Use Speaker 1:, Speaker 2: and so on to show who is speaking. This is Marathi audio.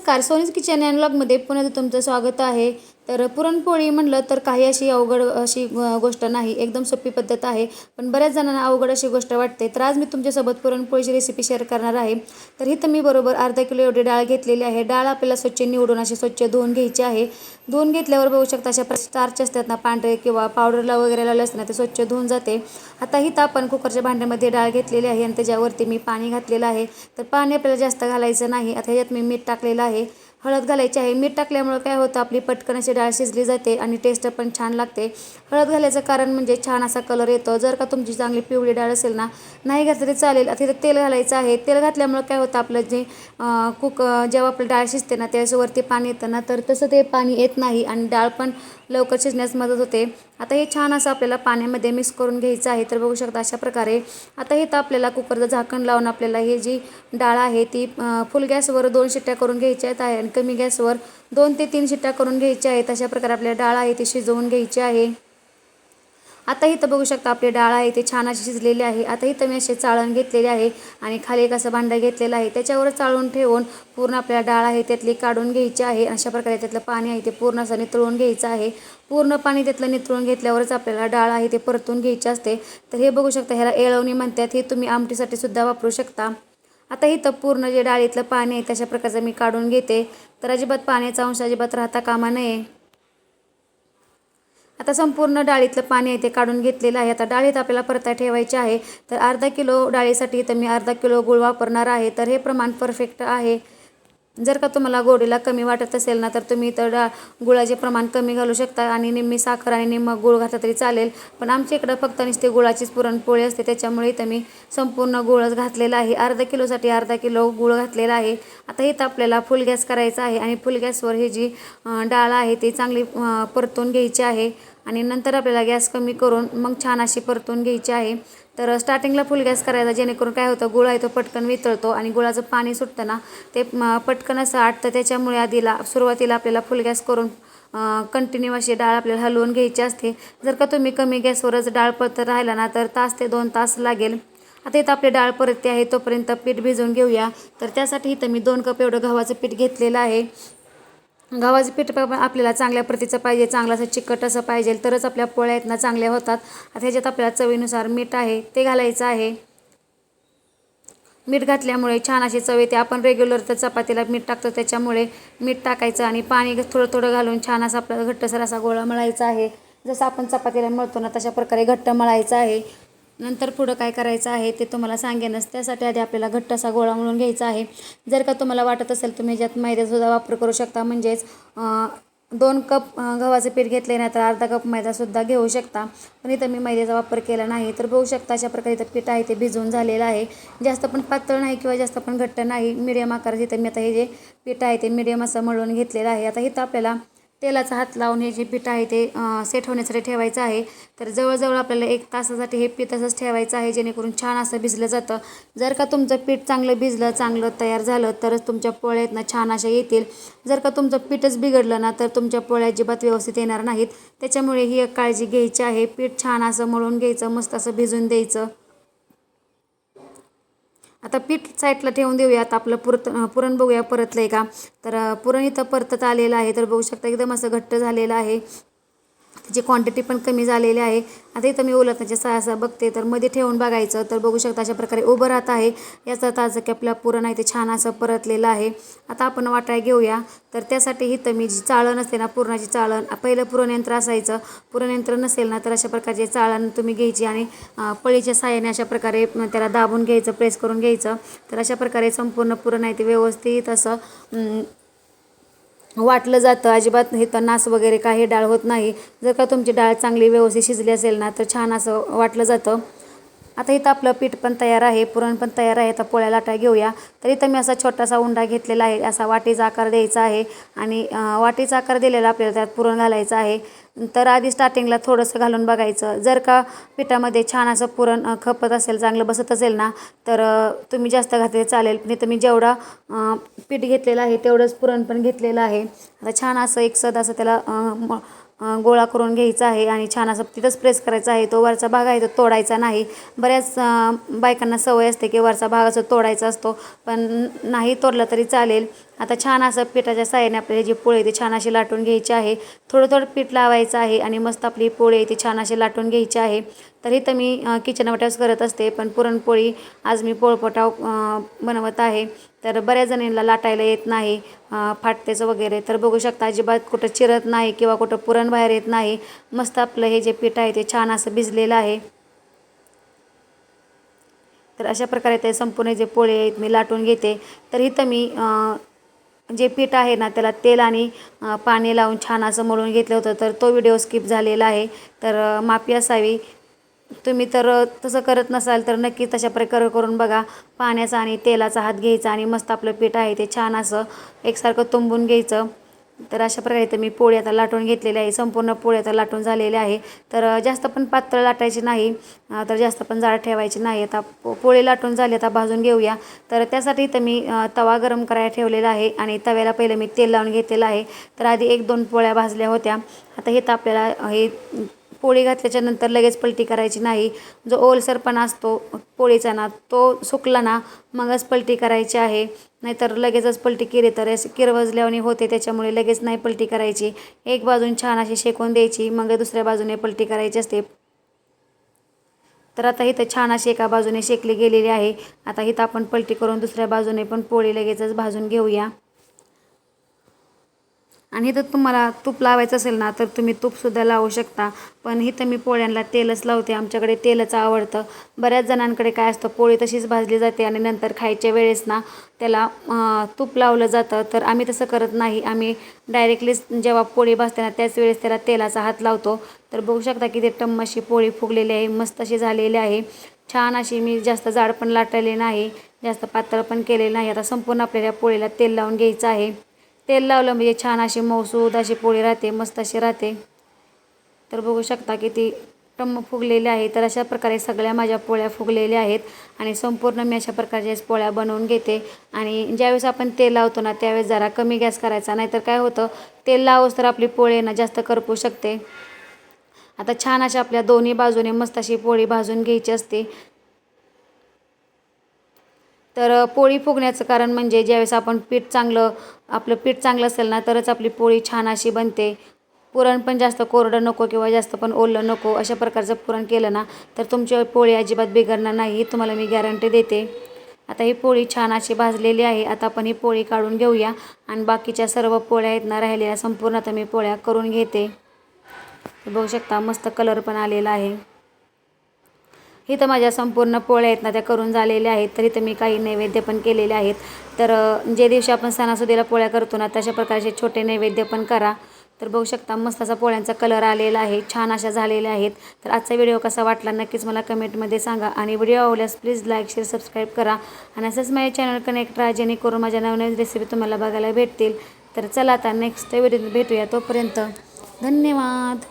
Speaker 1: नमस्कार सोनीज किचन अँड ब्लॉगमध्ये पुन्हा तुमचं स्वागत आहे. तर पुरणपोळी म्हणलं तर काही अशी अवघड अशी गोष्ट नाही. एकदम सोपी पद्धत आहे. पण बऱ्याच जणांना अवघड अशी गोष्ट वाटते. तर आज मी तुमच्यासोबत पुरणपोळीची रेसिपी शेअर करणार आहे. तर इथं मी बरोबर अर्धा किलो एवढी डाळ घेतलेली आहे. डाळ आपल्याला स्वच्छ निवडून अशी स्वच्छ धुवून घ्यायची आहे. धुवून घेतल्यावर बघू शकता अशा स्टार्च असतात ना पांढरे किंवा पावडरला वगैरे लावले असते ना ते स्वच्छ धुवून जाते. आता इथं आपण कुकरच्या भांड्यामध्ये डाळ घेतलेली आहे आणि त्याच्यावरती मी पाणी घातलेलं आहे. तर पाणी आपल्याला जास्त घालायचं नाही. आता ह्याच्यात मी मीठ टाकलेलं आहे. हळद घालायची आहे. मीठ टाकल्यामुळं काय होतं आपली पटकन अशी डाळ शिजली जाते आणि टेस्ट पण छान लागते. हळद घालायचं कारण म्हणजे छान असा कलर येतो. जर का तुमची चांगली पिवळी डाळ असेल ना नाही घातलं तरी चालेल. तिथं तेल घालायचं आहे. तेल घातल्यामुळं काय होतं आपलं जे कुक जेव्हा आपलं डाळ शिजते ना त्याच्यावरती पाणी येतं ना तर तसं ते पाणी येत नाही आणि डाळ पण लवकर शिजण्यास मदत होते. आता हे छान असं आपल्याला पाण्यामध्ये मिक्स करून घ्यायचं आहे. तर बघू शकता अशा प्रकारे आता हे तर आपल्याला कुकरचं झाकण लावून आपल्याला ही जी डाळ आहे ती फुल गॅसवर दोन शिट्ट्या करून घ्यायच्या आहेत आणि कमी गॅसवर दोन ते तीन शिट्ट्या करून घ्यायच्या आहेत. अशा प्रकारे आपल्याला डाळ आहे ती शिजवून घ्यायची आहे. आता इथं बघू शकता आपली डाळ आहे ती छान अशी शिजलेली आहे. आता इथं मी असे चाळण घेतलेले आहे आणि खाली एक असं भांडं घेतलेलं आहे. त्याच्यावर चाळून ठेवून पूर्ण आपल्याला डाळ आहे त्यातली काढून घ्यायची आहे. अशा प्रकारे त्यातलं पाणी आहे ते पूर्ण असं नितळून घ्यायचं आहे. पूर्ण पाणी त्यातलं नितळून घेतल्यावरच आपल्याला डाळ आहे ते परतून घ्यायची असते. तर हे बघू शकता ह्याला येळवणी म्हणतात. हे तुम्ही आमटीसाठी सुद्धा वापरू शकता. आता इथं पूर्ण जे डाळीतलं पाणी आहे तशा प्रकारचं मी काढून घेते. तर अजिबात पाण्याचा अंश अजिबात राहता कामा नये. आता संपूर्ण डाळीतलं पाणी आहे ते काढून घेतलेलं आहे. आता डाळीत आपल्याला परता ठेवायचे आहे. तर अर्धा किलो डाळीसाठी इथं मी अर्धा किलो गुळ वापरणार आहे. तर हे प्रमाण परफेक्ट आहे. जर का तुम्हाला गोडीला कमी वाटत असेल ना तर तुम्ही इथं डा गुळाचे प्रमाण कमी घालू शकता आणि निम्मी साखर आणि निम्मा गुळ घातला तरी चालेल. पण आमच्या इकडं फक्त नुसते गुळाचीच पुरणपोळी असते. त्याच्यामुळे इथं मी संपूर्ण गुळच घातलेला आहे. अर्धा किलोसाठी अर्धा किलो गुळ घातलेला आहे. आता इथं आपल्याला फुल गॅस करायचा आहे आणि फुल गॅसवर ही जी डाळ आहे ती चांगली परतून घ्यायची आहे. आणि नंतर आपल्याला गॅस कमी करून मग छान अशी परतून घ्यायची आहे. तर स्टार्टिंगला फुल गॅस करायचा जेणेकरून काय होतं गुळ आहे तो पटकन वितळतो आणि गुळाचं पाणी सुटतं ना ते पटकन असं आटतं. त्याच्यामुळे आधीला सुरुवातीला आपल्याला फुल गॅस करून कंटिन्यू अशी डाळ आपल्याला हलवून घ्यायची असते. जर का तुम्ही कमी गॅसवरच डाळ परत राहिला ना तर तास ते दोन तास लागेल. आता इथं आपली डाळ परतते आहे तोपर्यंत पीठ भिजवून घेऊया. तर त्यासाठी इथं मी दोन कप एवढं गव्हाचं पीठ घेतलेलं आहे. गव्हाचं पीठ पण आपल्याला चांगल्या प्रतीचं पाहिजे चांगलं असं चिकट असं पाहिजे तरच आपल्या पोळ्या आहेत ना चांगल्या होतात. आता ह्याच्यात आपल्याला चवीनुसार मीठ आहे ते घालायचं आहे. मीठ घातल्यामुळे छान अशी चव येते. आपण रेग्युलर तर चपातीला मीठ टाकतो त्याच्यामुळे मीठ टाकायचं आणि पाणी थोडं थोडं घालून छान असा आपल्याला घट्टसर असा गोळा मळायचा आहे. जसं आपण चपातीला मळतो ना तशा प्रकारे घट्ट मळायचं आहे. नंतर पुढं काय करायचं आहे ते तुम्हाला सांगेनच. त्यासाठी आधी आपल्याला घट्ट असा गोळा म्हणून घ्यायचा आहे. जर का तुम्हाला वाटत असेल तुम्ही ज्यात मैद्यासुद्धा वापर करू शकता म्हणजेच दोन कप गव्हाचं पीठ घेतले नाही तर अर्धा कप मैदासुद्धा घेऊ शकता. पण इथं मी मैद्याचा वापर केला नाही तर बघू शकता अशा प्रकारे इथं पीठ आहे ते भिजवून झालेलं आहे. जास्त पण पातळ नाही किंवा जास्त पण घट्ट नाही. मिडियम आकारात इथं मी आता हे जे पीठ आहे ते मिडियम असं मळून घेतलेलं आहे. आता इथं आपल्याला तेलाचा हात लावून हे जे पीठ आहे ते सेट होण्यासाठी ठेवायचं आहे. तर जवळजवळ आपल्याला एक तासासाठी हे पीठ असंच ठेवायचं आहे जेणेकरून छान असं भिजलं जातं. जर का तुमचं पीठ चांगलं भिजलं चांगलं तयार झालं तरच तुमच्या पोळ्यात ना छान अशा येतील. जर का तुमचं पीठच बिघडलं ना तर तुमच्या पोळ्या अजिबात व्यवस्थित येणार नाहीत. त्याच्यामुळे ही एक काळजी घ्यायची आहे. पीठ छान असं मळून घ्यायचं मस्त असं भिजून द्यायचं. आता पीठ साईडला ठेवून देऊयात आपलं पुरत पुरण बघूया परतलं आहे का? तर पुरण इथं परतत आलेलं आहे. तर बघू शकता एकदम असं घट्ट झालेलं आहे. त्याची क्वांटिटी पण कमी झालेली आहे आता इथं मी उलटण्याच्या सहासा बघते तर मध्ये ठेवून बघायचं तर बघू शकता अशा प्रकारे उभं राहत आहे. याचा ताजं की आपला पुरण आहे ते छान असं परतलेलं आहे. आता आपण वाटाय घेऊया. तर त्यासाठी इथं मी जी चाळण असते ना पुरणाची चाळण पहिलं पुरणयंत्र असायचं. पुरणयंत्र नसेल ना तर अशा प्रकारचे चाळण तुम्ही घ्यायची आणि पळीच्या साहाय्याने अशा प्रकारे त्याला दाबून घ्यायचं प्रेस करून घ्यायचं. तर अशा प्रकारे संपूर्ण पुरण आहे ते व्यवस्थित असं वाटलं जातं अजिबात हे तर नास वगैरे काही डाळ होत नाही. जर का तुमची डाळ चांगली व्यवस्थित शिजली असेल ना तर छान असं वाटलं जातं. आता इथं आपलं पीठ पण तयार आहे पुरण पण तयार आहे. आता पोळ्या लाटा घेऊया. तर इथं मी असा छोटासा उंडा घेतलेला आहे. असा वाटीचा आकार द्यायचा आहे आणि वाटीचा आकार दिलेला आपल्याला त्यात पुरण घालायचं आहे. तर आधी स्टार्टिंगला थोडंसं घालून बघायचं. जर का पिठामध्ये छान असं पुरण खपत असेल चांगलं बसत असेल ना तर तुम्ही जास्त घातले चालेल. पण इथं मी जेवढा पीठ घेतलेलं आहे तेवढंच पुरण पण घेतलेलं आहे. आता छान असं एक सद असं त्याला गोळा करून घ्यायचा आहे आणि छान असं तिथंच प्रेस करायचा आहे. तो वरचा भाग आहे तो तोडायचा नाही. बऱ्याच बायकांना सवय असते की वरचा भाग असं तोडायचा असतो. पण नाही तोडला तरी चालेल. आता छान असं पिठाच्या साहाय्याने आपल्याला जी पोळी आहे ती छान अशी लाटून घ्यायची आहे. थोडं थोडं पीठ लावायचं आहे आणि मस्त आपली पोळी ती छान अशी लाटून घ्यायची आहे. तर इथं मी किचन वाट्याच करत असते पण पुरणपोळी आज मी पोळपटाव बनवत आहे. तर बऱ्याच जणींना लाटायला येत नाही फाटतेचं वगैरे. तर बघू शकता अजिबात कुठं चिरत नाही किंवा कुठं पुरण बाहेर येत नाही. मस्त आपलं हे जे पीठ आहे ते छान असं भिजलेलं आहे. तर अशा प्रकारे ते संपूर्ण जे पोळे आहेत मी लाटून घेते. तर इथं मी जे पीठ आहे ना त्याला तेल आणि पाणी लावून छान असं मळून घेतलं होतं. तर तो व्हिडिओ स्किप झालेला आहे. तर माफी असावी. तुम्ही तर तसं करत नसाल तर नक्की तशा प्रकारे करून बघा. पाण्याचा आणि तेलाचा हात घ्यायचा आणि मस्त आपलं पीठ आहे ते छान असं एकसारखं तुंबून घ्यायचं. तर अशा प्रकारे तर मी पोळी आता लाटून घेतलेली आहे. संपूर्ण पोळी आता लाटून झालेली आहे. तर जास्त पण पातळ लाटायची नाही. तर जास्त पण जाड ठेवायची नाही. आता पो पोळी लाटून झाली आता भाजून घेऊया. तर त्यासाठी इथं मी तवा गरम करायला ठेवलेला आहे आणि तव्याला पहिलं मी तेल लावून घेतलेलं आहे. तर आधी एक दोन पोळ्या भाजल्या होत्या. आता हे तर आपल्याला हे पोळी घातल्याच्या नंतर लगेच पलटी करायची नाही. जो ओलसरपणा असतो पोळीचा ना तो सुकला ना मगच पलटी करायची आहे. नाहीतर लगेचच पलटी केली तर किरवजल्यावणी किरवजल्यावानी होते त्याच्यामुळे लगेच नाही पलटी करायची. एक बाजून छान अशी शेकून द्यायची मग दुसऱ्या बाजूने पलटी करायची असते. तर आता इथं छान अशी एका बाजूने शेकली गेलेली आहे. आता इथं आपण पलटी करून दुसऱ्या बाजूने पण पोळी लगेचच भाजून घेऊया. आणि इथं तुम्हाला तूप लावायचं असेल ना तर तुम्ही तूपसुद्धा लावू शकता. पण इथं मी पोळ्यांना तेलच लावते आमच्याकडे तेलच आवडतं. बऱ्याच जणांकडे काय असतं पोळी तशीच भाजली जाते आणि नंतर खायच्या वेळेस ना त्याला तूप लावलं जातं. तर आम्ही तसं करत नाही. आम्ही डायरेक्टली जेव्हा पोळी भाजते ना त्याच वेळेस त्याला तेलाचा हात लावतो. तर बघू शकता की ते टम्मशी पोळी फुगलेली आहे मस्त अशी झालेली आहे. छान अशी मी जास्त जाड पण लाटलेली नाही जास्त पातळ पण केलेली नाही. आता संपूर्ण आपल्याला पोळीला तेल लावून घ्यायचं आहे. तेल लावलं म्हणजे छान अशी मौसूद अशी पोळी राहते मस्त अशी राहते. तर बघू शकता की ती टम्म फुगलेली आहे. तर अशा प्रकारे सगळ्या माझ्या पोळ्या फुगलेल्या आहेत आणि संपूर्ण मी अशा प्रकारच्या पोळ्या बनवून घेते. आणि ज्यावेळेस आपण तेल लावतो ना त्यावेळेस जरा कमी गॅस करायचा नाहीतर काय होतं तेल लावोस तर आपली पोळी ना जास्त करपू शकते. आता छान अशा आपल्या दोन्ही बाजूने मस्त अशी पोळी भाजून घ्यायची असते. तर पोळी फुगण्याचं कारण म्हणजे ज्यावेळेस आपण पीठ चांगलं आपलं पीठ चांगलं असेल ना तरच आपली पोळी छान अशी बनते. पुरण पण जास्त कोरडं नको किंवा जास्त पण ओलं नको अशा प्रकारचं पुरण केलं ना तर तुमची पोळी अजिबात बिघडणार नाही तुम्हाला मी गॅरंटी देते. आता ही पोळी छान अशी भाजलेली आहे आता आपण ही पोळी काढून घेऊया आणि बाकीच्या सर्व पोळ्या आहेत ना राहिलेल्या संपूर्ण आता मी पोळ्या करून घेते. बघू शकता मस्त कलर पण आलेला आहे. इथं माझ्या संपूर्ण पोळ्या आहेत ना त्या करून झालेल्या आहेत. तर इथं मी काही नैवेद्य पण केलेले आहेत. तर जे दिवशी आपण सणासुदीला पोळ्या करतो ना तशा प्रकारचे छोटे नैवेद्य पण करा. तर बघू शकता मस्त असा पोळ्यांचा कलर आलेला आहे. छान अशा झालेल्या आहेत. तर आजचा व्हिडिओ कसा वाटला नक्कीच मला कमेंटमध्ये सांगा. आणि व्हिडिओ आवडल्यास प्लीज लाईक शेअर सबस्क्राईब करा. आणि असंच माझ्या चॅनल कनेक्ट राहा जेणेकरून माझ्या नवनवीन रेसिपी तुम्हाला बघायला भेटतील. तर चला आता नेक्स्ट व्हिडिओ भेटूया. तोपर्यंत धन्यवाद.